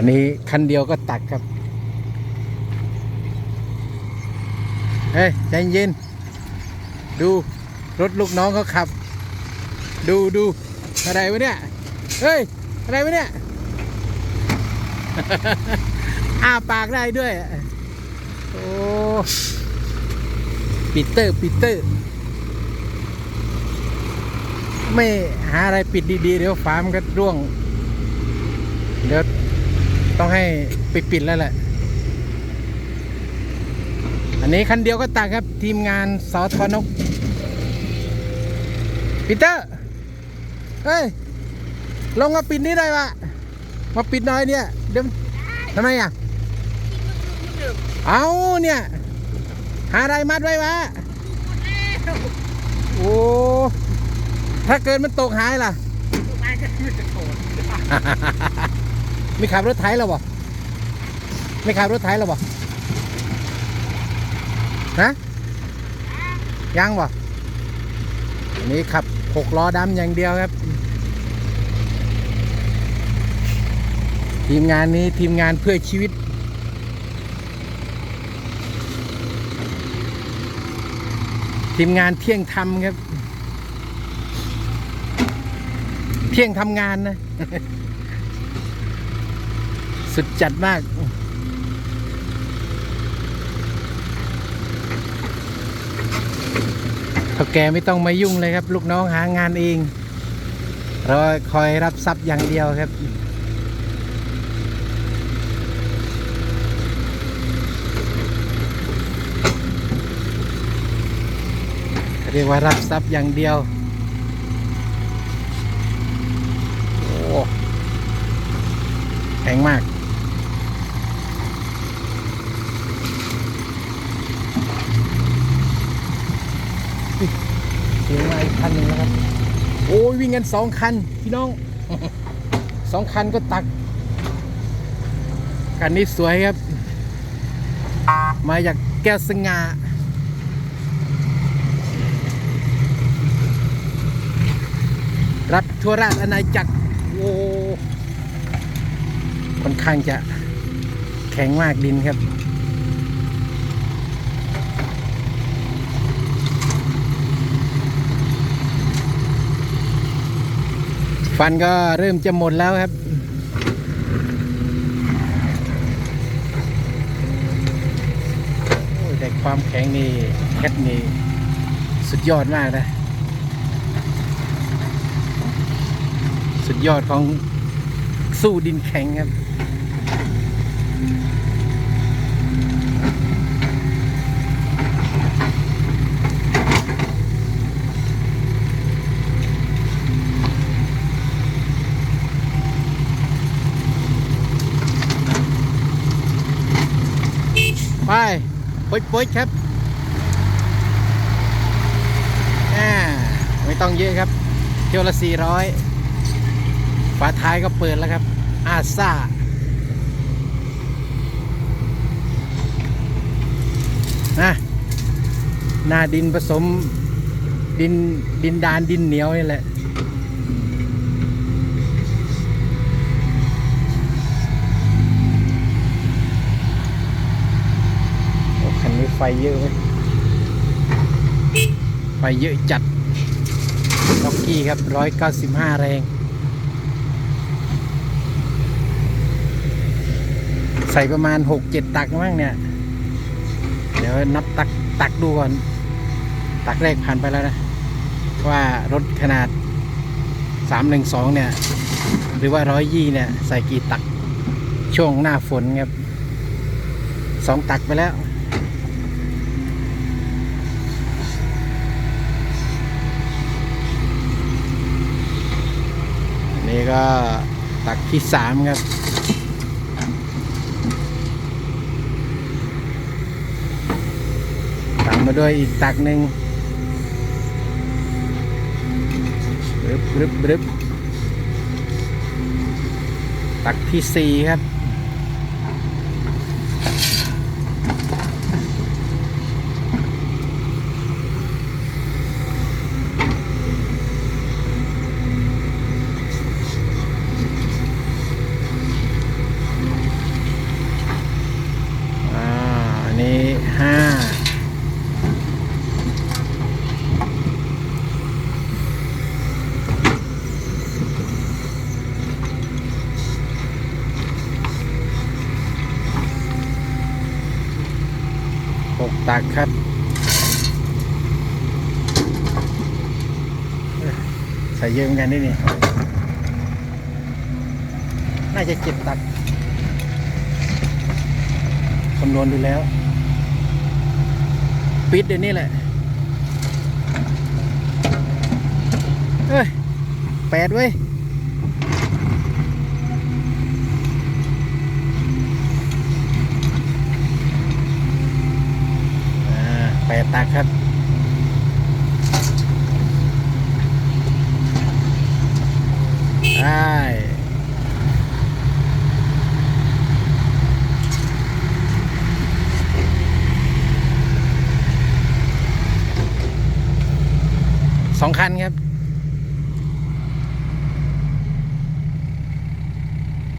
อันนี้คันเดียวก็ตักครับเฮ้ยใจเย็น ดูรถลูกน้องเขาขับ ดูดูอะไรวะเนี่ย เฮ้ย อะไรวะเนี่ย อ้าปากได้ด้วย โอ้ปีเตอร์ปีเตอร์ ไม่หาอะไรปิดดี ๆ เดี๋ยวฟามันก็ร่วง เดี๋ยว ต้องให้ปิดปิดแล้วแหละ อันนี้คันเดียวก็ตักครับ ทีมงานสอทอนกปีเตอร์เฮ้ย ลงมาปิดนี้ได้ปะมาปิดน่อยเนี่ยเดี๋ยวทำไมอะ เอาเนี่ย หาอะไรมัดไว้วะ โอ้ ถ้าเกิดมันตกหายล่ะ ไม่ขับรถไถหรอบ่ไม่ขับรถไถหรอบ่ฮะยังบ่อันนี้ขับหกล้อดำอย่างเดียวครับ ทีมงานนี้ทีมงานเพื่อชีวิต ทีมงานเที่ยงทำครับ เที่ยงทำงานนะ สุดจัดมากเท่าแกไม่ต้องมายุ่งเลยครับ ลูกน้องหางานเอง เราคอยรับทรัพย์อย่างเดียวครับเรียกว่ารับทรัพย์อย่างเดียวโอ้แข็งมาก เสียงมาอีกคันหนึ่งแล้วครับ โอ้ยวิ่งกันสองคัน พี่น้องสองคันก็ตักคันนี้สวยครับ มาจากแก้วสง่ารับทั่วราชอาณาจักรโอ้ค่อนข้างจะแข็งมากดินครับ ฟันก็เริ่มจะหมดแล้วครับโอ้ยแต่ความแข็งนี่แคทนี่สุดยอดมากนะ สุดยอดของสู้ดินแข็งครับ ไปปุ้ยปุ้ยครับไม่ต้องเยอะครับ เที่ยวละสี่ร้อยฝาท้ายก็เปิดแล้วครับ อาซ่านะหน้าดินผสมดินดินดานดินเหนียวนี่แหละ โอ้คันนี้ ไฟเยอะเว้ยไฟเยอะจัดล็อกกี้ครับร้อยเก้าสิบห้าแรงใส่ประมาณหกเจ็ดตักมั้งเนี่ย เดี๋ยวนับตักตักดูก่อน ตักแรกผ่านไปแล้วนะ ว่ารถขนาดสามหนึ่งสองเนี่ย หรือว่าร้อยยี่เนี่ย ใส่กี่ตักช่วงหน้าฝนครับสองตักไปแล้ว อั นี้ก็ตักที่สามครับตามมาด้วยอีกตักหนึ่งรึบบรึบบรึบตักที่สี่ครับ นี้ห้าหกตักครับใส่ยืะเหมืกันนี่นี่ น่าจะเจ็บตักคำนวณดูแล้ว ปิดเดี๋ยวนี้แหละเอ้ยแปดเว้ยแปดตักครับได้ สองคันครับ